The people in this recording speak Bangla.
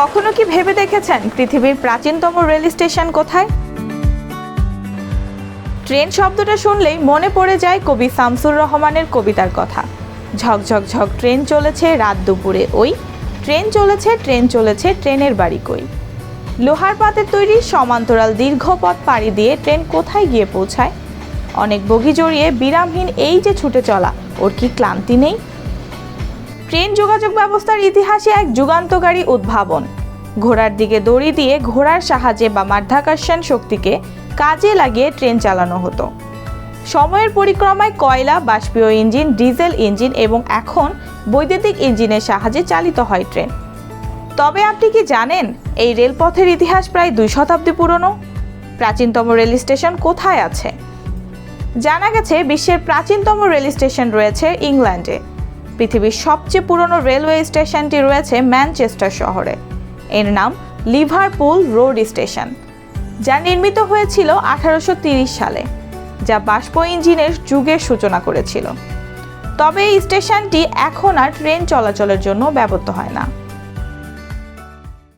কখনো কি ভেবে দেখেছেন পৃথিবীর প্রাচীনতম রেল স্টেশন কোথায়? ট্রেন শব্দটা শুনলেই মনে পড়ে যায় কবি শামসুর রহমানের কবিতার কথা। ঝকঝক ঝক, ট্রেন চলেছে রাত দুপুরে ওই। ট্রেন চলেছে ট্রেন চলেছে, ট্রেনের বাড়ি কই। লোহার পাতের তৈরি সমান্তরাল দীর্ঘ পথ পাড়ি দিয়ে ট্রেন কোথায় গিয়ে পৌঁছায়? অনেক বগি জড়িয়ে বিরামহীন এই যে ছুটে চলা, ওর কি ক্লান্তি নেই? ট্রেন যোগাযোগ ব্যবস্থার ইতিহাসে এক যুগান্তকারী উদ্ভাবন। ঘোড়ার দিকে দড়ি দিয়ে ঘোড়ার সাহায্যে বা মাধ্যাকর্ষণ শক্তিকে কাজে লাগিয়ে ট্রেন চালানো হতো। সময়ের পরিক্রমায় কয়লা, বাষ্পীয় ইঞ্জিন, ডিজেল ইঞ্জিন এবং এখন বৈদ্যুতিক ইঞ্জিনের সাহায্যে চালিত হয় ট্রেন। তবে আপনি কি জানেন এই রেলপথের ইতিহাস প্রায় দুই শতাব্দী পুরনো? প্রাচীনতম রেল স্টেশন কোথায় আছে? জানা গেছে বিশ্বের প্রাচীনতম রেল স্টেশন রয়েছে ইংল্যান্ডে। পৃথিবীর সবচেয়ে পুরনো রেলওয়ে স্টেশনটি রয়েছে ম্যানচেস্টার শহরে। এর নাম লিভারপুল রোড স্টেশন, যা নির্মিত হয়েছিল আঠারোশো সালে, যা বাষ্প ইঞ্জিনের যুগের সূচনা করেছিল। তবে এই স্টেশনটি এখন আর ট্রেন চলাচলের জন্য ব্যবহৃত হয় না।